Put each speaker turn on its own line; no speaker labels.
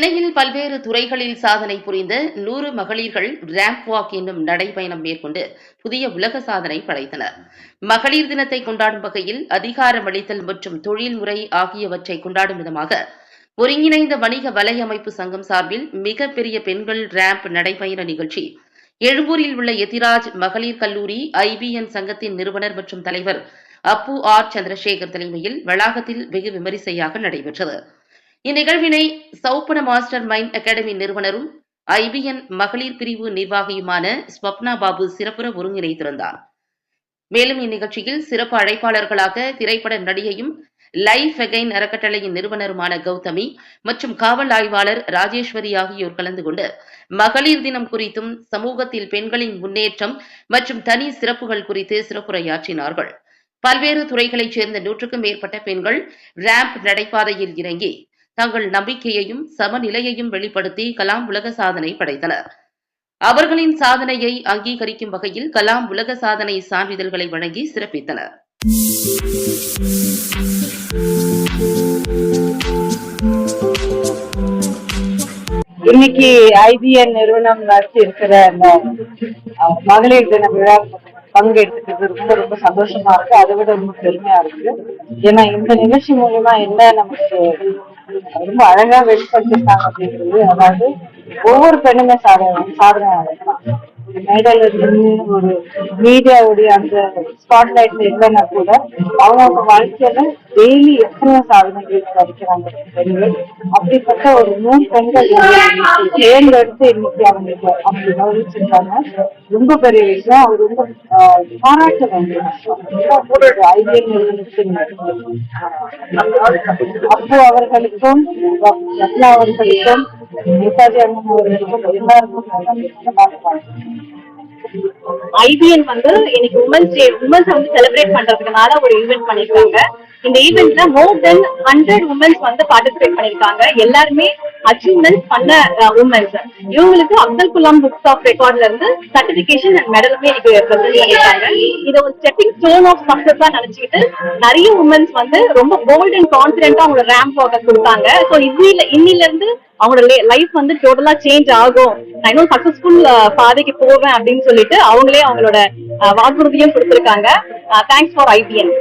சென்னையில் பல்வேறு துறைகளில் சாதனை புரிந்த நூறு மகளிர்கள் ரேம்ப் வாக் என்னும் நடைபயணம் மேற்கொண்டு புதிய உலக சாதனை படைத்தனர். மகளிர் தினத்தை கொண்டாடும் வகையில் அதிகாரமளித்தல் மற்றும் தொழில்முறை ஆகியவற்றை கொண்டாடும் விதமாக ஒருங்கிணைந்த வணிக வலையமைப்பு சங்கம் சார்பில் மிகப்பெரிய பெண்கள் ரேம்ப் நடைபயண நிகழ்ச்சி. எழும்பூரில் உள்ள எதிராஜ் மகளிர் கல்லூரி ஐபிஎன் சங்கத்தின் நிறுவனர் மற்றும் தலைவர் அப்பு ஆர் சந்திரசேகர் தலைமையில் வளாகத்தில் வெகு விமரிசையாக நடைபெற்றது. இந்நிகழ்வினை சௌப்பன மாஸ்டர் மைண்ட் அகாடமி நிறுவனரும் ஐபிஎன் மகளிர் பிரிவு நிர்வாகியுமான ஸ்வப்னா பாபு சிறப்புற ஒருங்கிணைத்திருந்தார் மேலும் இந்நிகழ்ச்சியில் சிறப்பு அழைப்பாளர்களாக திரைப்பட நடிகையும் லைஃப் அகைன் அறக்கட்டளையின் நிறுவனருமான கௌதமி மற்றும் காவல் ஆய்வாளர் ராஜேஸ்வரி ஆகியோர் கலந்து கொண்டு மகளிர் தினம் குறித்தும் சமூகத்தில் பெண்களின் முன்னேற்றம் மற்றும் தனி சிறப்புகள் குறித்து சிறப்புரையாற்றினார்கள். பல்வேறு துறைகளைச் சேர்ந்த நூற்றுக்கும் மேற்பட்ட பெண்கள் ரேம்ப் நடைபாதையில் இறங்கி தங்கள் நம்பிக்கையையும் சமநிலையையும் வெளிப்படுத்தி கலாம் உலக சாதனை படைத்தனர். அவர்களின் சாதனையை அங்கீகரிக்கும் வகையில் கலாம் உலக சாதனை சான்றிதழ்களை வழங்கி சிறப்பித்தனர்.
இன்னைக்கு ஐபிஎன் நிறுவனம் நடத்தி இருக்கிற அந்த மகளிர் தின விழா பங்கெடுத்துக்கிறது ரொம்ப ரொம்ப சந்தோஷமா இருக்கு. அதை விட ரொம்ப பெருமையா இருக்கு. ஏன்னா இந்த நிகழ்ச்சி மூலியமா என்ன நமக்கு ரொம்ப அழகா வெளிப்படுத்திருக்காங்க அப்படின்றது அதாவது ஒவ்வொரு பெண்ணுமே சாதனை சாதனை அடையலாம் மேடையில ஒரு மீடியாவுடைய அந்த ஸ்பாட் லைட்ல இல்லைன்னா கூட அவங்க வாழ்க்கையில டெய்லி எத்தனை சாதனைகள் படிக்கிறாங்க பெண்கள். அப்படிப்பட்ட ஒரு நூறு பெண்கள் தேர்ந்தெடுத்து இன்னைக்கு அவங்களுக்கு அப்படி கவனிச்சிருக்காங்க ரொம்ப பெரிய விஷயம். அவர் ரொம்ப பாராட்ட வேண்டிய விஷயம் ஐபிஎல் நிறுவனத்தின் அப்பு அவர்களுக்கும் ரத்னா அவர்களுக்கும்
ஐபிஎன் வந்து இன்னைக்கு உமன்ஸ் டே உமன்ஸ் வந்து செலிப்ரேட் பண்றதுக்குனால ஒரு ஈவென்ட் பண்ணிருக்காங்க. இந்த ஈவெண்ட்ல மோர் தென் ஹண்ட்ரட் உமன்ஸ் வந்து பார்ட்டிசிபேட் பண்ணிருக்காங்க. எல்லாருமே அச்சீவ்மெண்ட்ஸ் பண்ண உமன்ஸ் இவங்களுக்கு அப்துல் கலாம் புக்ஸ் ஆஃப் ரெக்கார்ட்ல இருந்து சர்டிபிகேஷன் அண்ட் மெடலுமே இன்னைக்கு ப்ரெசென்ட் பண்ணிருக்காங்க. இதை ஒரு ஸ்டெப்பிங் ஸ்டோன் ஆஃப் சக்சஸா நினைச்சுக்கிட்டு நிறைய உமன்ஸ் வந்து ரொம்ப போல்ட் அண்ட் கான்பிடென்டா அவங்களோட ரேம்ப் வாக்க கொடுத்தாங்க. ஸோ இன்னில இன்னில இருந்து அவங்களோட லைஃப் வந்து டோட்டலா சேஞ்ச் ஆகும். நான் இன்னும் சக்சஸ்ஃபுல் பாதைக்கு போவேன் அப்படின்னு சொல்லிட்டு அவங்களே அவங்களோட வாக்குறுதியும் கொடுத்திருக்காங்க. Thanks for IBN